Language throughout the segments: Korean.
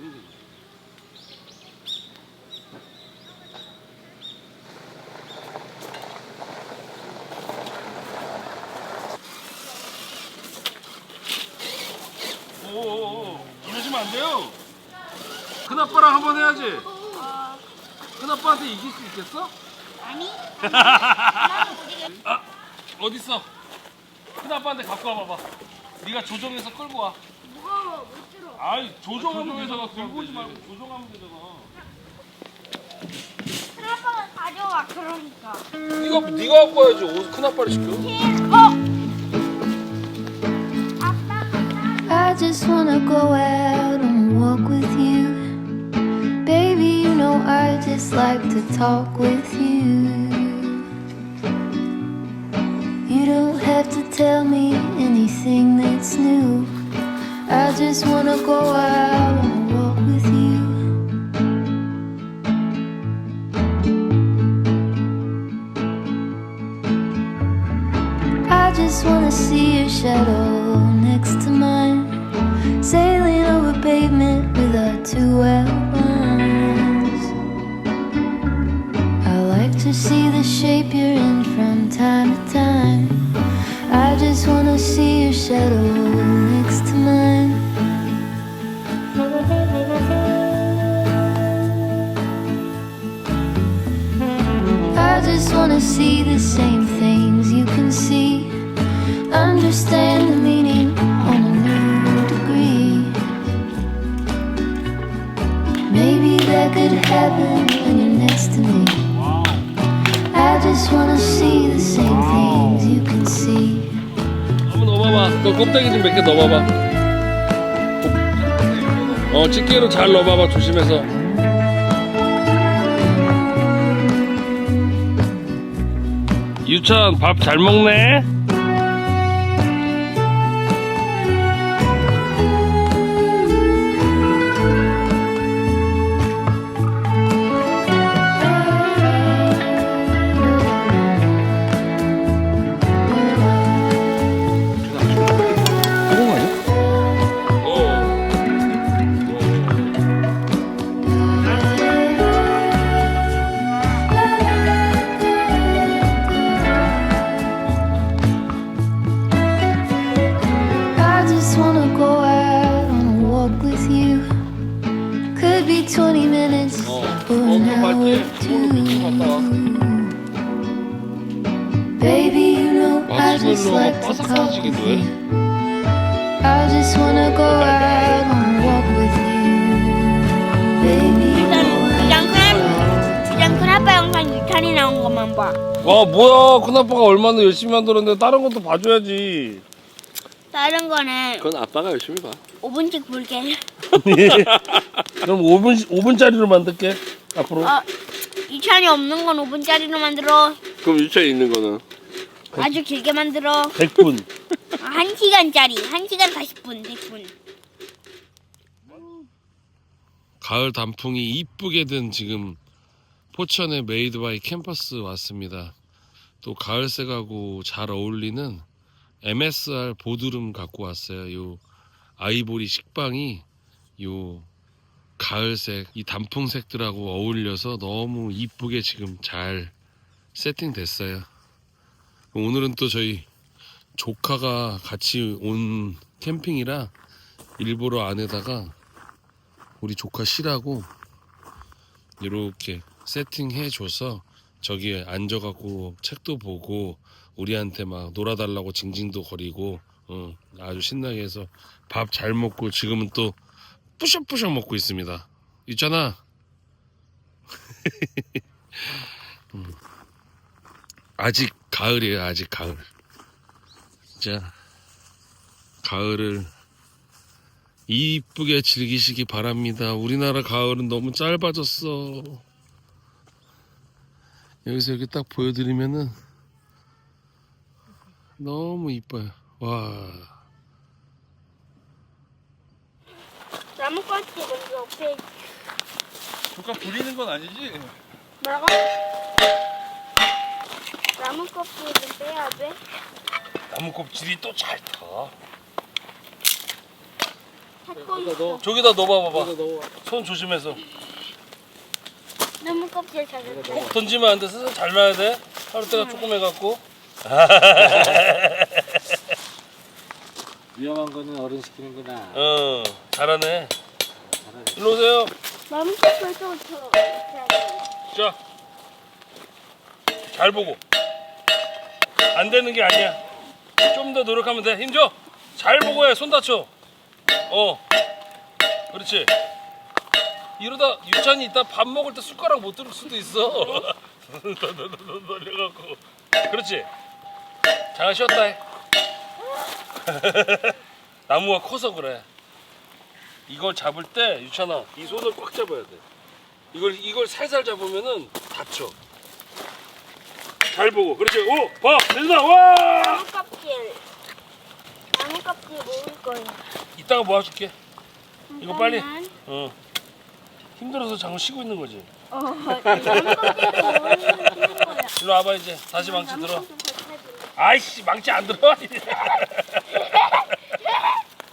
거지. 오오오 이러시면 안 돼요. 큰아빠랑 한번 해야지. 어, 큰아빠한테 이길 수 있겠어? 아니? 아 어딨어? 큰아빠한테 갖고 와봐봐. 네가 조정해서 끌고 와. 들어. 아이 조정하면서 들고 오지 말고 조정하면 되잖아. 큰 아빠가 가져와, 그러니까. 네가 네가 갖고 와야지. 옷 큰 아빠를 시켜. 어! 아빠, I just wanna go out on a walk with you. Baby, you know I just like to talk with you. You don't have to tell me anything that's new. I just wanna go out on a walk with you. I just wanna see your shadow next to mine. Sailing over pavement with our two outlines. I like to see the shape you're in from time to time. I just wanna see your shadow wanna see the same things you can see. Understand the meaning on a new degree. Maybe that could happen when you're next to me. I just wanna see the same things you can see. 한번 넣어봐봐. 너 껍데기 좀 몇 개 넣어봐봐. 어 집게로 잘 넣어봐봐 조심해서. 유천 밥 잘 먹네. 2탄이 나온 것만 봐. 아 뭐야 큰아빠가 얼마나 열심히 만들었는데 다른 것도 봐줘야지. 다른 거는 그건 아빠가 열심히 봐. 5분씩 볼게. 그럼 5분 5분짜리로 만들게 앞으로. 어, 2탄이 없는 건 5분짜리로 만들어. 그럼 유치원에 있는 거는 아주 길게 만들어. 100분. 아, 1시간짜리. 1시간 40분, 100분. 가을 단풍이 이쁘게 든 지금 포천의 메이드 바이 캠퍼스 왔습니다. 또 가을색하고 잘 어울리는 MSR 보드름 갖고 왔어요. 요 아이보리 식빵이 요 가을색 이 단풍색들하고 어울려서 너무 이쁘게 지금 잘 세팅됐어요. 오늘은 또 저희 조카가 같이 온 캠핑이라 일부러 안에다가 우리 조카 쉬라고 이렇게 세팅해 줘서 저기에 앉아갖고 책도 보고 우리한테 막 놀아달라고 징징도 거리고 어, 아주 신나게 해서 밥 잘 먹고 지금은 또 뿌셔뿌셔 먹고 있습니다. 있잖아. 음. 아직 가을이에요. 아직 가을. 진짜 가을을 이쁘게 즐기시기 바랍니다. 우리나라 가을은 너무 짧아졌어. 여기서 이렇게 딱 보여드리면은 너무 이뻐요. 와. 나뭇가지 먼저 옆에 조카 부리는 건 아니지? 뭐라고? 나무 껍질을 빼야 돼? 나무 껍질이 또 잘 타. 찾고 있어. 저기다 넣어봐 봐봐. 손 조심해서. 너무 껍질 찾았어. 던지면 안 돼. 스스로 잘 놔야 돼. 하루 때가 조금 해갖고. 위험한 거는 어른 시키는구나. 어, 잘하네. 일로 오세요. 너무 껍질도 줘. 자, 잘 보고. 안 되는 게 아니야. 좀 더 노력하면 돼. 힘 줘. 잘 보고 해. 손 다쳐. 어. 그렇지. 이러다 유찬이 이따 밥 먹을 때 숟가락 못 들을 수도 있어. 놀려갖고. 그렇지. 잠깐 쉬었다 해. 나무가 커서 그래. 이걸 잡을 때 유찬아 이 손을 꽉 잡아야 돼. 이걸 이걸 살살 잡으면은 다쳐. 잘 보고 그렇지. 오, 봐, 된다. 와! 나무 껍질. 나무 껍질 먹을 거야. 이따가 모아줄게. 이거 빨리. 잠깐만. 어. 힘들어서 잠깐 쉬고 있는 거지. 어. 일로 와봐 이제. 다시 망치 들어. 아이씨 망치 안 들어.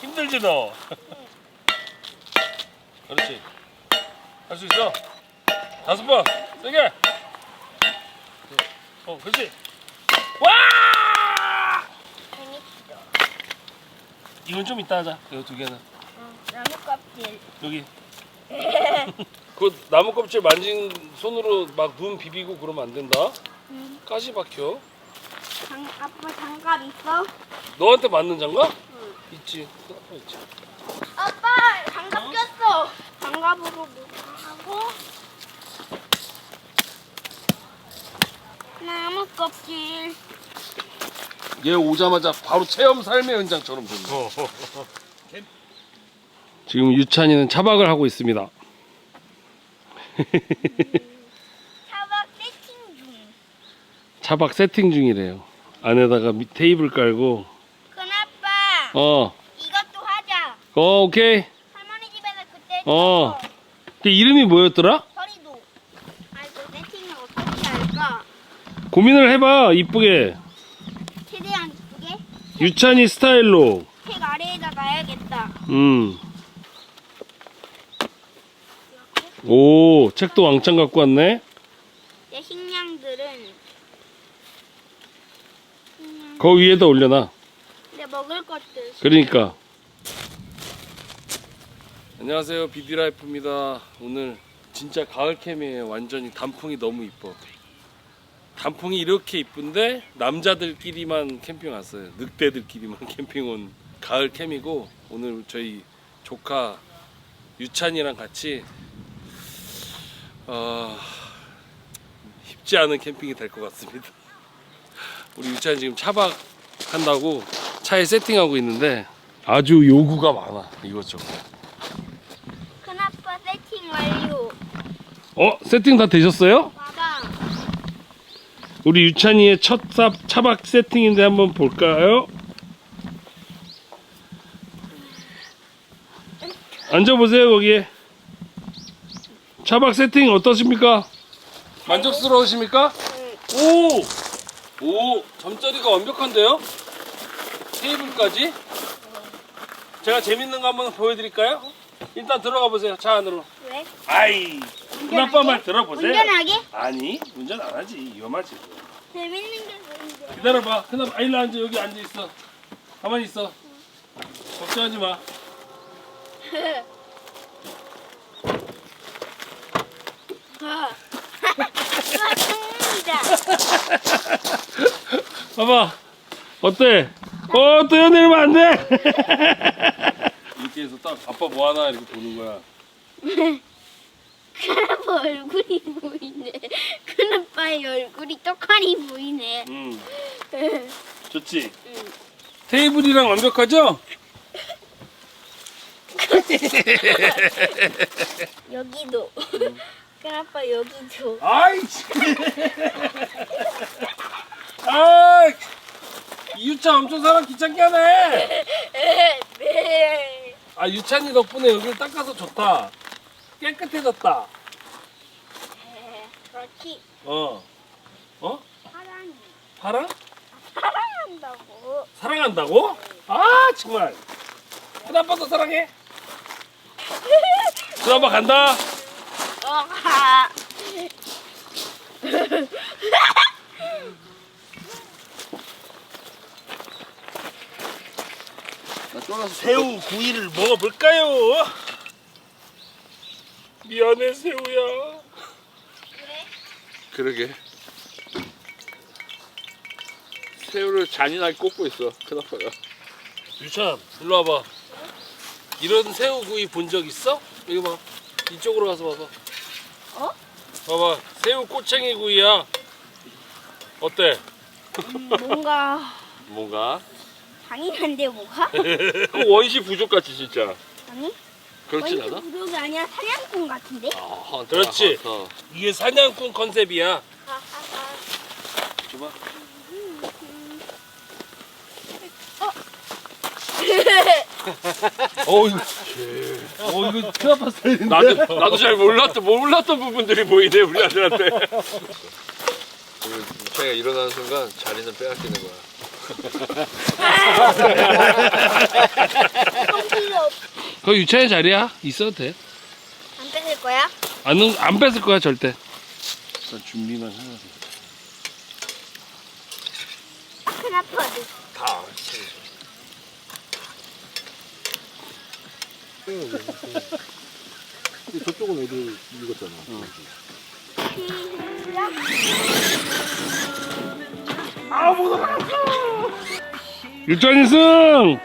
힘들지 너. 그렇지. 할 수 있어. 다섯 번. 세게. 어, 그렇지. 와! 이건 좀 이따 하자. 이거 두 개는. 어, 나무 껍질. 여기. 그 나무 껍질 만진 손으로 막 눈 비비고 그러면 안 된다. 응. 가시 박혀. 장, 아빠 장갑 있어? 너한테 맞는 장갑? 있지. 아빠 있지. 아빠 장갑 꼈어. 장갑으로 뭐 하고 나무 껍질. 얘 오자마자 바로 체험 삶의 현장처럼 보인다. 지금 유찬이는 차박을 하고 있습니다. 차박 세팅 중. 차박 세팅 중이래요. 안에다가 미- 테이블 깔고. 큰 아빠 어, 이것도 하자. 어, 오케이. 할머니 집에서 그때 어. 저그 이름이 뭐였더라? 서리도. 아이고 세팅을 어떻게 할까? 고민을 해봐. 이쁘게. 최대한 이쁘게 유찬이 스타일로. 책 아래에다 놔야겠다. 음. 오, 책도 왕창 갖고 왔네. 내 식량들은 식량. 거 위에다 올려놔. 내 먹을 것들. 그러니까. 안녕하세요, 비디라이프입니다. 오늘 진짜 가을 캠이에요. 완전히 단풍이 너무 이뻐. 단풍이 이렇게 이쁜데 남자들끼리만 캠핑 왔어요. 늑대들끼리만 캠핑 온 가을 캠이고 오늘 저희 조카 유찬이랑 같이 어, 쉽지 않은 캠핑이 될 것 같습니다. 우리 유찬이 지금 차박 한다고 차에 세팅하고 있는데 아주 요구가 많아 이것저것. 큰 아빠 세팅 완료. 어 세팅 다 되셨어요? 우리 유찬이의 첫 차, 차박 세팅인데 한번 볼까요? 앉아보세요 거기에 차박 세팅 어떠십니까? 만족스러우십니까? 오! 오! 잠자리가 완벽한데요? 테이블까지? 제가 재밌는 거 한번 보여드릴까요? 일단 들어가 보세요 차 안으로 왜? 아이 큰아빠 말 들어보세요 운전하게? 아니 운전 안 하지 위험하지 재밌는 게 뭔데? 기다려봐 큰아빠 아 일로 앉아 여기 앉아 있어 가만히 있어 걱정하지 마 아, 짱이다. 봐봐 어때? 어 뛰어내리면 안 돼 이렇게 해서 딱 아빠 뭐 하나 이렇게 보는 거야 큰아빠 얼굴이 보이네. 큰아빠의 얼굴이 떡하니 보이네. 음 좋지? 테이블이랑 완벽하죠? 여기도. 큰 아빠 여기도. 아이 아 유찬 엄청 사람 귀찮게 하네 네. 아 유찬이 덕분에 여기를 닦아서 좋다 깨끗해졌다 그렇지. 어 어? 사랑이. 사랑? 사랑한다고. 사랑한다고? 아 정말 큰아빠도 사랑해 큰아빠 간다. 어, 가. 나 쫄아서 새우 구이를 먹어볼까요? 미안해 새우야. 그러게. 새우를 잔인하게 꽂고 있어 큰아빠가. 유찬 일로 와봐. 이런 새우 구이 본 적 있어? 여기 봐. 이쪽으로 가서 봐봐. 어? 봐봐. 새우 꼬챙이 구이야. 어때? 뭔가 뭔가 잔인한데 뭐가? 그 원시 부족 같지 진짜. 아니? 그렇진 않아? 부족이 아니라 사냥꾼 같은데? 아, 그렇지. 헌터. 이게 사냥꾼 컨셉이야. 줘봐. 어 이거. 어 이거 큰 아빠 스타일인데. 나도 나도 잘 몰랐던 몰랐던 부분들이 보이네 우리 아들한테. 제가 일어나는 순간 자리는 빼앗기는 거야. 그 유찬의 자리야. 있어도 돼. 안 뺏을 거야? 안, 안 뺏을 거야 절대. 일단 준비만 해야 돼. 큰 아빠도. 다. 저쪽은 애들 읽었잖아. 시작. 유찬이 승.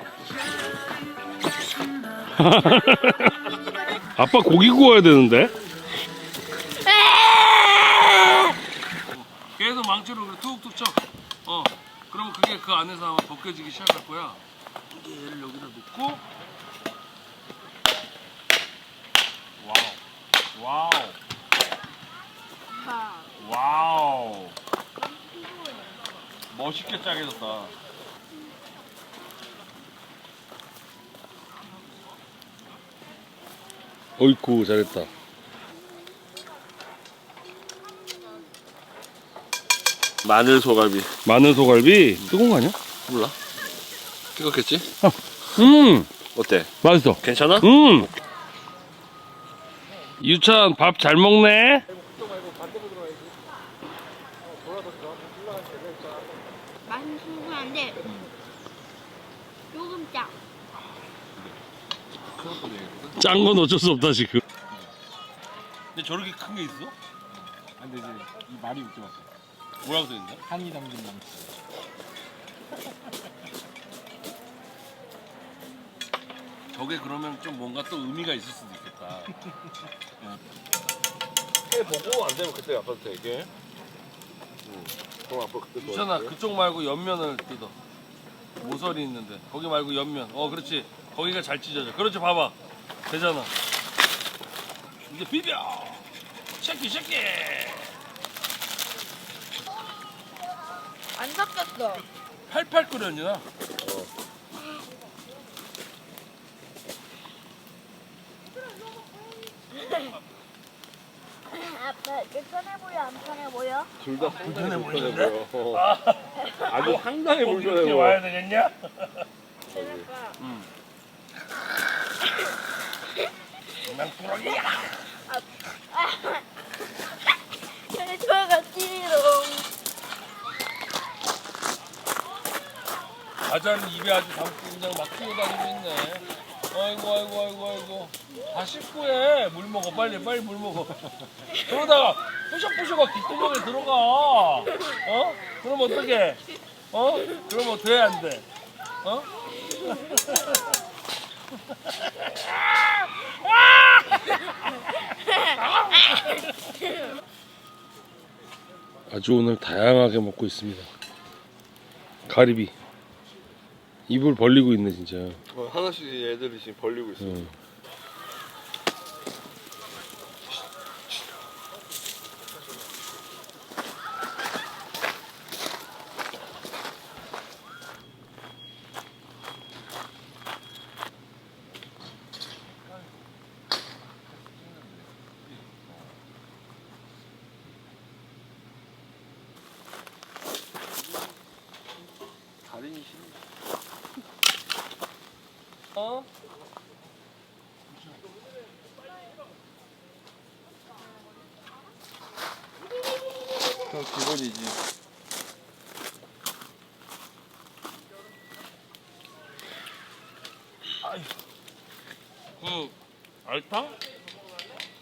아빠 고기 구워야 되는데. 계속 망치로 그래 툭툭 쳐. 어. 그러면 그게 그 안에서 아마 벗겨지기 시작할 거야. 이제 얘를 여기다 놓고. 와우. 와우. 와우. 멋있게 짜게 졌다. 어이쿠 잘했다. 마늘 소갈비. 마늘 소갈비 뜨거운 거 아니야? 몰라. 뜨겁겠지? 음 어때? 맛있어. 괜찮아? 음 유찬 밥잘 먹네. 맛은 충분한데 조금 짜. 짠 건 어쩔 수 없다 지금. 근데 저렇게 큰 게 있어? 근데 이제 이 말이 웃겨서 뭐라고 써 있는데? 한이 담긴 망치. 저게 그러면 좀 뭔가 또 의미가 있을 수도 있 겠다. 해 보고 안 되면 그때 아빠한테 얘기해. 응. 그럼 아빠 그때 유찬아 그쪽 말고 옆면을 뜯어. 모서리 있는데 거기 말고 옆면. 어 그렇지. 거기가 잘 찢어져. 그렇지 봐봐. 되잖아. 이제 비벼. 쉐키 쉐키. 안 섞였어. 팔팔 끓였냐? 아빠 이게 편해 보여 안 편해 보여? 둘다 불편해 보이는데? 보여. 아주 상당히 꼭 불편해 이렇게 보여. 와야 되겠냐? 난 꾸러기야. 편해 좋아갔지롱. 과자를 입에 아주 담고 그냥 막 뛰어다니고 있네. 아이고 아이고 아이고 아이고. 다 씻고 해. 물 먹어 빨리 빨리 물 먹어. 그러다가 뿌셔뿌셔가 귓구멍에 들어가. 어? 그럼 어떡해? 어? 그럼 어떻게 안 돼? 어? 아주 오늘 다양하게 먹고 있습니다. 가리비. 입을 벌리고 있네 진짜. 어, 하나씩 애들이 지금 벌리고 있어. 응. 달인이 어? 그건 기본이지. 그 알탕?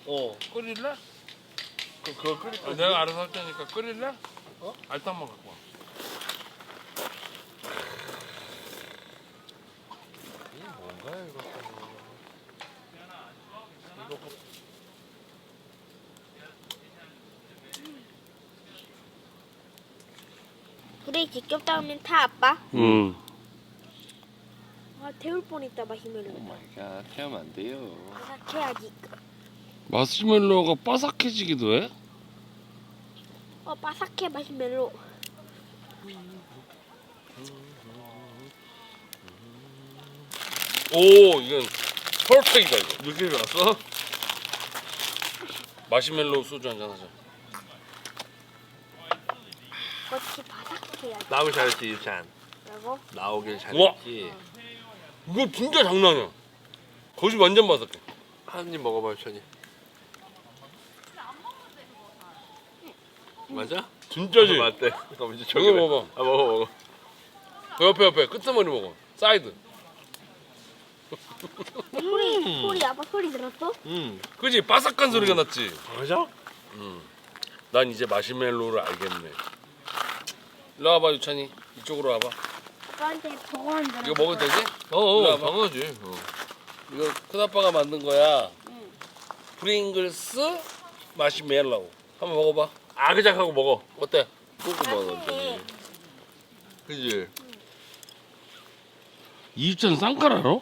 어. 끓일래? 그, 그거 끓일 아, 거 내가 알아서 할 테니까 끓일래? 어? 알탕 먹어. 불에 직접 닿으면 타 아빠. 응. 아 태울 뻔했다 마시멜로. 마이갓 태우면 안 돼요. 바삭해야지. 마시멜로가 바삭해지기도 해? 어 바삭해 마시멜로. 오 이건 퍼펙이다 이거. 느낌이 왔어? 마시멜로 소주 한잔 하자. 나오길 잘했지 유찬. 라고? 나오길 우와. 잘했지. 이거 진짜 장난 아니야. 거짓 완전 바삭해. 한 입 먹어봐 유찬이. 맞아? 진짜지? 맞대. 그럼 이제 저기 먹어봐. 아 먹어 먹어. 그 옆에 옆에 끄트머리 먹어. 사이드. 소리 소리 아빠 소리 들었어? 음. 그지? 바삭한 소리가 났지. 맞아? 응. 난 이제 마시멜로를 알겠네. 일로 와봐 유찬이. 이쪽으로 와봐. 아빠한테 한 줄. 이거 먹어도 되지? 어, 일로 어 와봐. 어. 이거 큰아빠가 만든 거야. 응. 프링글스 마시멜로. 한번 먹어봐. 아그작하고 먹어. 어때? 완전히. 그지? 이유찬 쌍칼 알아?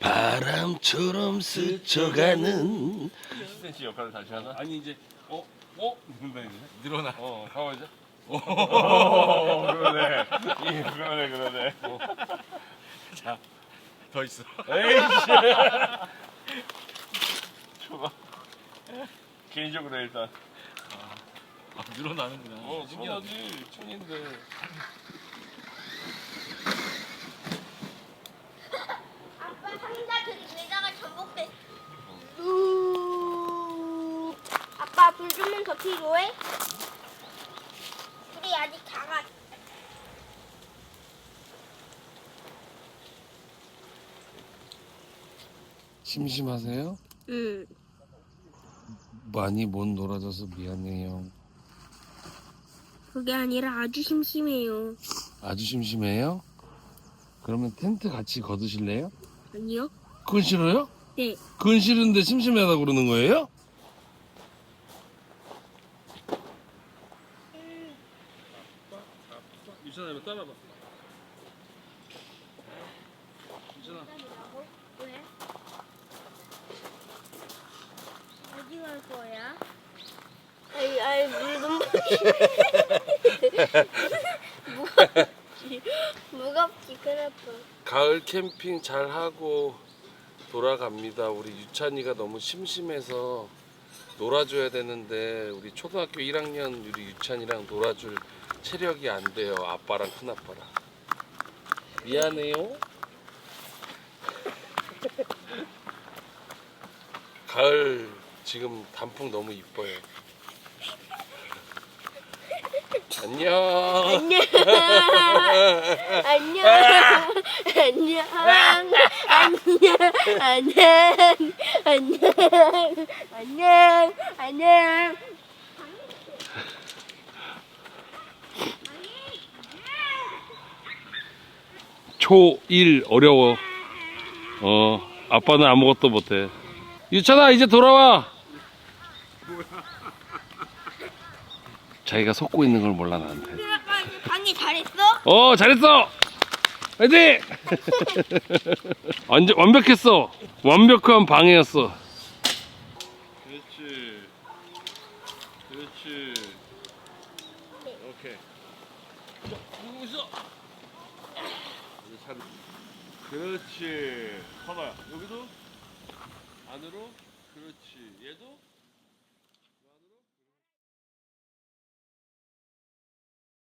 바람처럼 스쳐가는 10cm 역할을 다시 하나? 아니 이제 어? 어? 이런다 이제 늘어나. 어 가보자 오, 그러네. 이 그러네, 그러네. 더 있어 에이씨. 줘봐. 개인적으로 일단. 아, 늘어나는구나. 어 신기하지 천인데 아빠 상자 내다가 전복돼. 아빠 불 좀만 더 필요해? 불이 아직 작아. 심심하세요? 응. 많이 못 놀아줘서 미안해요 그게 아니라 아주 심심해요. 아주 심심해요? 그러면 텐트 같이 걷으실래요? 아니요? 그건 싫어요? 네. 그건 싫은데 심심하다 그러는 거예요? 유찬아 따라봐 유찬아 왜? 어디 갈 거야? 아이, 아이, 물 너무 무겁지. 무겁지, 그래도. 가을 캠핑 잘 하고 돌아갑니다. 우리 유찬이가 너무 심심해서 놀아줘야 되는데 우리 초등학교 1학년 우리 유찬이랑 놀아줄 체력이 안 돼요. 아빠랑 큰 아빠랑. 미안해요. 가을 지금 단풍 너무 이뻐요. 안녕. 안녕. 안녕. 안녕. 안녕. 안녕. 안녕. 안녕. 안녕. 초1 어려워. 어, 아빠는 아무것도 못해. 유찬아, 이제 돌아와! 자기가 속고 있는 걸 몰라, 나한테. 강의 잘했어? 어, 잘했어! 화이팅! 완전, 완벽했어. 완벽한 방해였어. 그렇지. 그렇지. 오케이. 누구 있어? 그렇지.